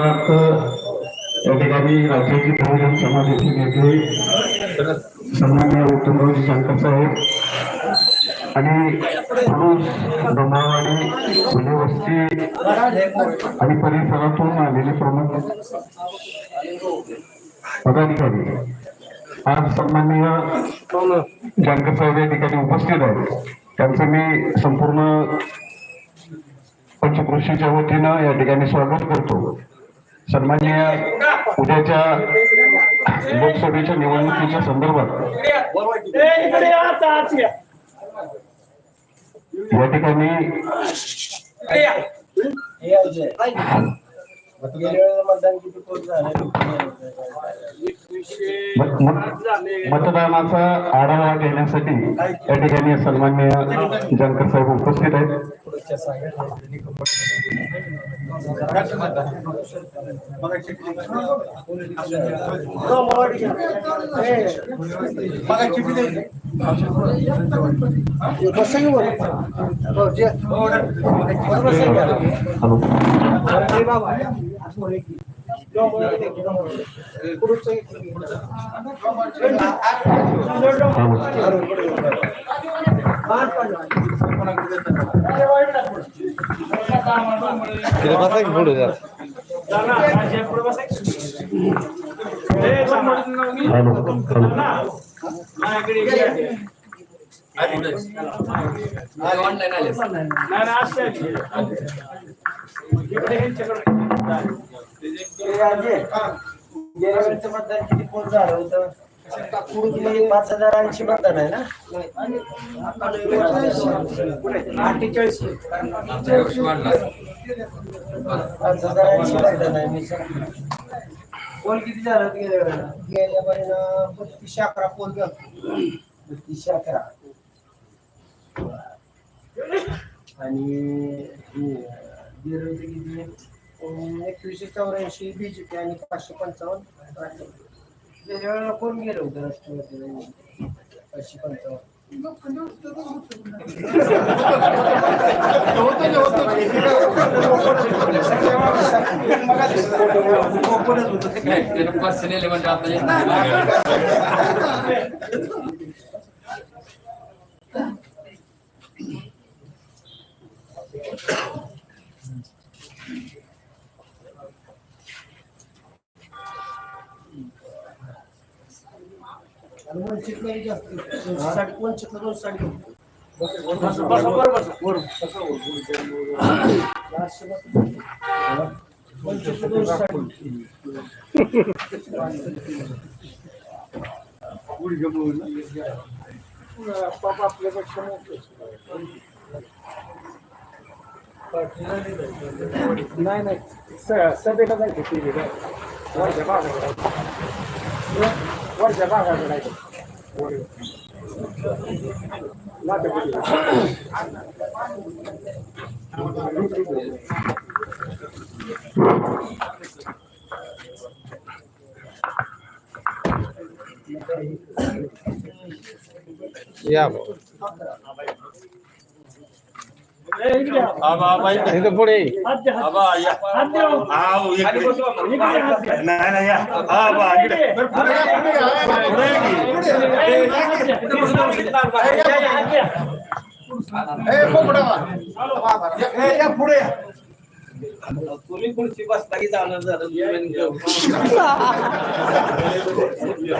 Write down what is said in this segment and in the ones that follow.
उदाहरणार्थ या ठिकाणी राज्याची बहुजन समाजाचे नेते सन्मान्य उत्तमरावजी शंकर साहेब आणि पुरुष ब्रह्मावाडी फुले वस्ती आणि परिसरातून आलेले प्रमुख पदाधिकारी. आज सन्मान्य शंकर साहेब या ठिकाणी उपस्थित आहेत. त्यांचं मी संपूर्ण पंचकृषीच्या वतीनं या ठिकाणी स्वागत करतो. सन्माननीय उद्याच्या लोकसभेच्या निवडणुकीच्या संदर्भात या ठिकाणी मतदानाचा आढावा घेण्यासाठी या ठिकाणी सन्मान्य जानकर साहेब उपस्थित आहेत. Hello. Hello. Hello. Hello. Online आले गेल्या वेळेचं मतदान किती पोट झालं होतं कुडूतमध्ये पाच हजार ऐंशी मतदान आहे ना? अठ्ठेचाळीस. पाच हजार ऐंशी मतदान आहे मी सांगतो. पोल किती झाला? गेल्या वेळेला बत्तीसशे अकरा पोल बत्तीसशे अकरा. आणि किती? एकवीसशे चौऱ्याऐंशी बीजेपी आणि पाचशे पंचावन्न. राष्ट्रवादी. गेल्या वेळेला कोण गेलं होतं राष्ट्रवादी पाचशे पंचावन्न पर्सनल म्हणजे आता आणि वंचितला जास्त दोनशे साठ साठ घेऊ. नाही नाही सभेला जायचं टी व्ही वरच्या भागाकडे Yeah. या. इथं पुढे तुम्ही पुढची बसता की जाणार झालं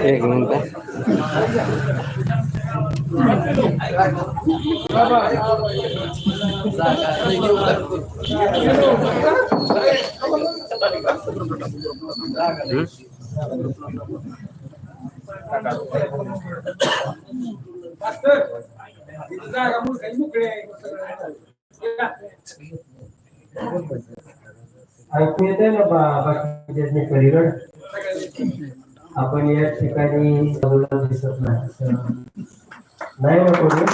एक minute. Aí, quem é dela? Vai, vai, vai, vai, आपण या ठिकाणी दिसत नाही. नाही ना कोणी?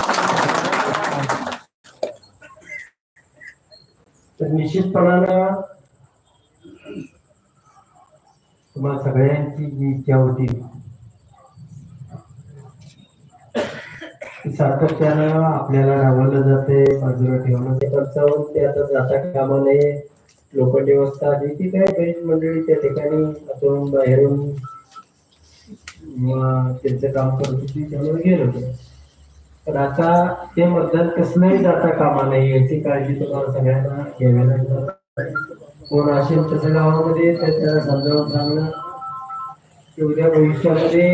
तर निश्चितपणानं तुम्हाला सगळ्यांची जी इच्छा होती सातत्यानं आपल्याला राबवलं जाते बाजूला ठेवणं ते ते आता जाता कामा नये. लोक व्यवस्था जी ती काय मंडळी त्या ठिकाणी अजून बाहेरून त्यांचं काम करत होती त्यामुळे गेलो होतो. पण आता ते मतदान कसलंही जाता कामा नाही याची काळजी तुम्हाला सगळ्यांना घ्यावी लागणार कोण असेल तसं गावामध्ये त्याच्या समजावून सांगणं की उद्या भविष्यामध्ये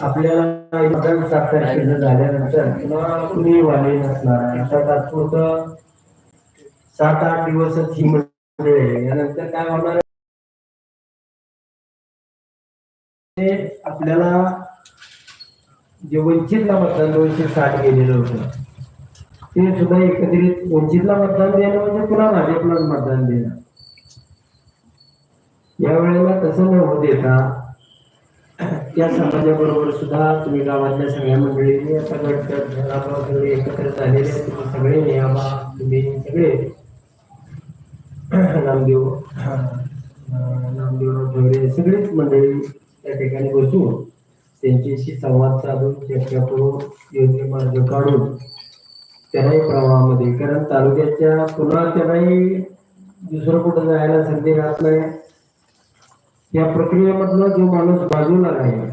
आपल्याला मतदान सात तारखेचं झाल्यानंतर किंवा कुणी वाले नसणार आता तात्पुरतं सात आठ दिवसच ही मंडळी यानंतर काय होणार? ते आपल्याला जे वंचितला मतदान दोनशे साठ गेलेलं होतं ते सुद्धा एकत्रित वंचितला मतदान देणं म्हणजे पुन्हा भाजपला मतदान देणं. यावेळेला तसं न होऊ देता त्या समाजाबरोबर सुद्धा तुम्ही गावातल्या सगळ्या मंडळींनी आता गट सगळे एकत्र झालेले तुम्ही सगळे नियामा तुम्ही सगळे नामदेव नामदेवराव ठेवले सगळीच मंडळी त्या ठिकाणी बसून त्यांच्याशी संवाद साधून चर्चा करून योग्य मार्ग काढून त्याही प्रवाहामध्ये कारण तालुक्याच्या पुन्हा त्यालाही दुसरं कुठं जायला संधी राहत नाही. या प्रक्रियेमधनं जो माणूस बाजूला राहील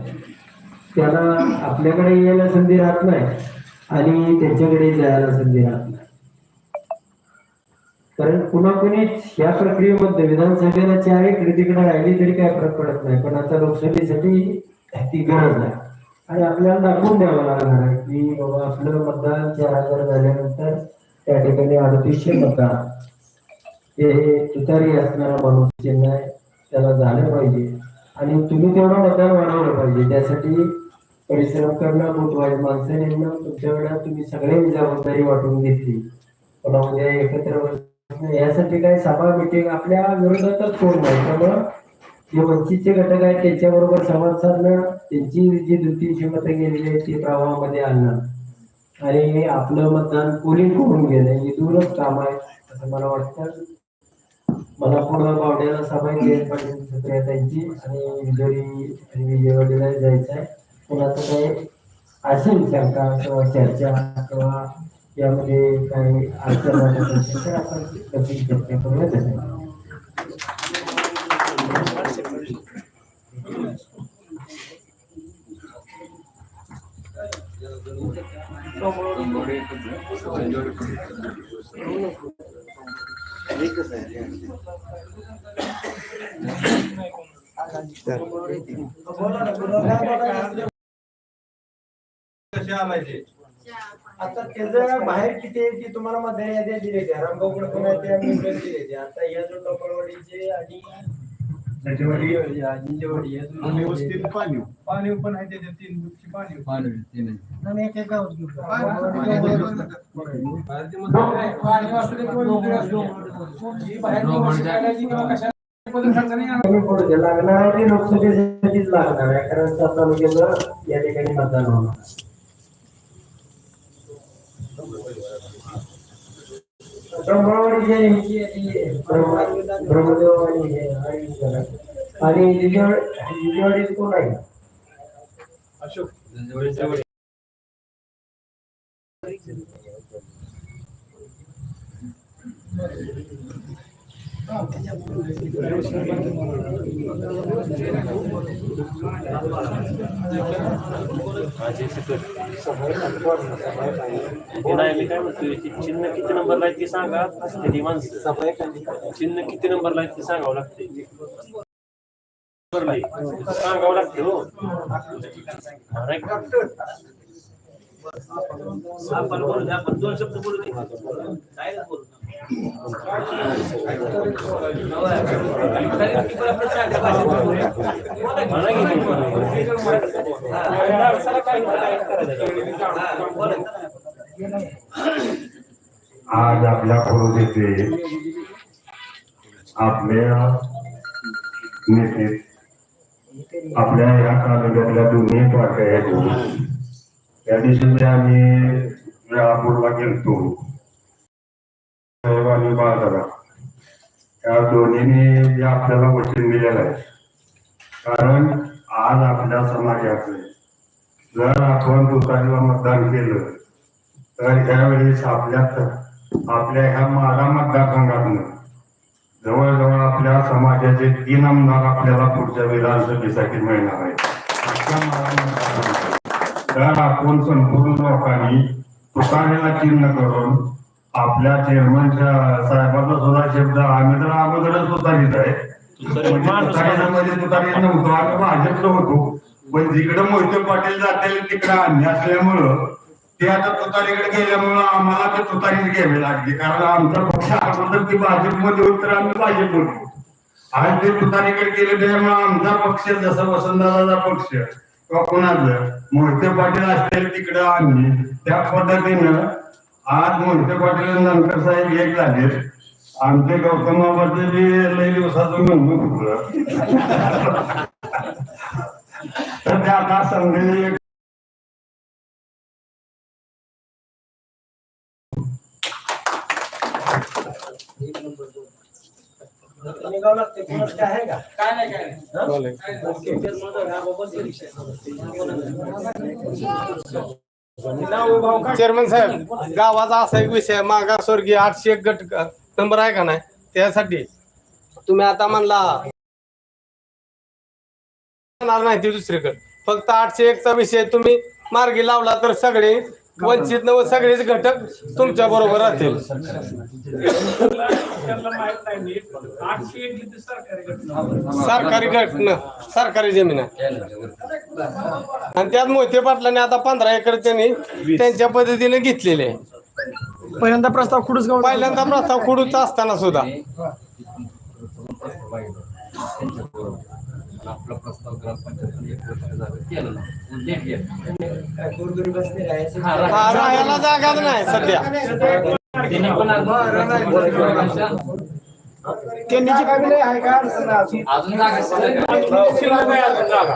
त्याला आपल्याकडे यायला संधी राहत नाही आणि त्यांच्याकडे जायला संधी राहत नाही. कारण पुन्हा कुणीच या प्रक्रियेमध्ये विधानसभेला चार इकडे तिकडे राहिली तरी काय फरक पडत नाही. पण आता लोकसभेसाठी ती गरज आहे. आणि आपल्याला दाखवून द्यावं लागणार आहे की बाबा आपलं मतदान चार हजार झाल्यानंतर त्या ठिकाणी अडतीसशे मतदान हे तुतारी असणारा माणूस चिन्ह आहे. त्याला झालं पाहिजे. आणि तुम्ही तेवढं मतदान वाढवलं पाहिजे. त्यासाठी परिश्रम करणं बुधवारी माणसं नेमणं तुमच्याकडे तुम्ही सगळ्यांनी जबाबदारी वाटून घेतली. पण उद्या एकत्र यासाठी काय सभा मिटिंग आपल्या विरोधातच कोण नाही त्यामुळं जे वंचितचे घटक आहेत त्यांच्याबरोबर संवाद साधणं त्यांची जी दुतीची मतं गेलेली आहेत ती प्रवाहामध्ये आणणं. आणि आपलं मतदान पोलिंग करून घेणं हे दूरच काम आहे असं मला वाटतं. मला पुढं बावड्याला सभा घेत पाटील सुप्रियाताईंची आणि विजयी आणि विजयवाडीला जायचं आहे. कोणाचं काही असेल शंका किंवा चर्चा किंवा यामध्ये काही अडचण वाटत असेल तर आपण कशी चर्चा करूया त्याच्यावर आता त्याचं बाहेर किती आहे ती तुम्हाला मध्ये याद्या दिले त्या रामगावकडे पण आहे त्या मुंबईत आता या जो टोपळवाडीचे आणि या जो- पाणी. पण आहे त्याच्यात तीन पाणी पाणी. आणि एक एक गावात घेऊ. कमी पडू दे. लागणार आहे ते लोकसभेसाठीच लागणार आहे कारण सात तालुक्याला या ठिकाणी मतदान होणार ब्रह्मवाडी यांची ब्रह्मदेव आणि हे आणि कोण आहे? नाही मी काय म्हणतोय चिन्ह किती नंबरला आहे ते सांगा असते ती माणसं चिन्ह किती नंबरला आहे ते सांगावं लागते सांगावं लागते हो आपण बोलू आपण दोन शब्द बोलू दे. काय बोलू? मला किती आज आपल्या पुढे येथे आपल्या नेते आपल्या या तालुक्यातल्या दोन्ही पार्ट्या आहेत त्या दिवशी आम्ही वेळापूरला गेलतो साहेब आणि बाजारात त्या दोन्हीने आपल्याला वचन दिलेलं आहे. कारण आज आपल्या समाजाचे जर आपण दुकानीला मतदान केलं तर त्यावेळेस आपल्या आपल्या ह्या माडा मतदारसंघातनं जवळजवळ आपल्या समाजाचे तीन आमदार आपल्याला पुढच्या विधानसभेसाठी मिळणार आहेत. तर आपण संपूर्ण लोकांनी तुकारीला चिन्ह करून आपल्या चेअरमनच्या साहेबांचा सुद्धा शब्द आम्ही तर अगोदरच तुतारीच आहे. म्हणजे नव्हतो आम्ही भाजपला होतो. पण जिकडे मोहिते पाटील जातील तिकडे आम्ही असल्यामुळं ते आता तुतारीकडे गेल्यामुळं आम्हाला ते तुतारीच घ्यावी लागली. कारण आमचा पक्ष अगोदर ती भाजपमध्ये होत तर आम्ही भाजप होतो. आज ते तुतारीकडे गेले त्याच्यामुळे आमचा पक्ष जसा वसंतदादाचा पक्ष किंवा कोणाचं मोहिते पाटील असतील तिकडे आम्ही त्या पद्धतीनं आज मोहिते पाटील नंतर साहेब एक झाले आमचे गौतम बाबाचे बी लई दिवसाचं म्हणणं फुटलं तर ते आता संधी काय नाही काय नाही चेअरमन साहेब गावाचा असा एक विषय मागासवर्गीय आठशे एक गट नंबर आहे का नाही? त्यासाठी तुम्ही आता म्हणला नाही ते दुसरीकडे. फक्त आठशे एकचा विषय तुम्ही मार्गी लावला तर सगळे वंचित न सगळेच घटक तुमच्या बरोबर राहतील. सरकारी घटना. सरकारी जमीन आहे. आणि त्यात मोहिते पाटलाने आता पंधरा एकर त्यांनी त्यांच्या पद्धतीने घेतलेले आहे. पहिल्यांदा प्रस्ताव खुडूच पहिल्यांदा प्रस्ताव खुडूच असताना सुद्धा. आपला प्रस्ताव ग्रामपंचायत एक वर्ष झालं केलं ना हा, राहायला जागाच नाही सध्या. त्यांनी पण त्यांनी आहे का जागा शिल्लक अजून जागा.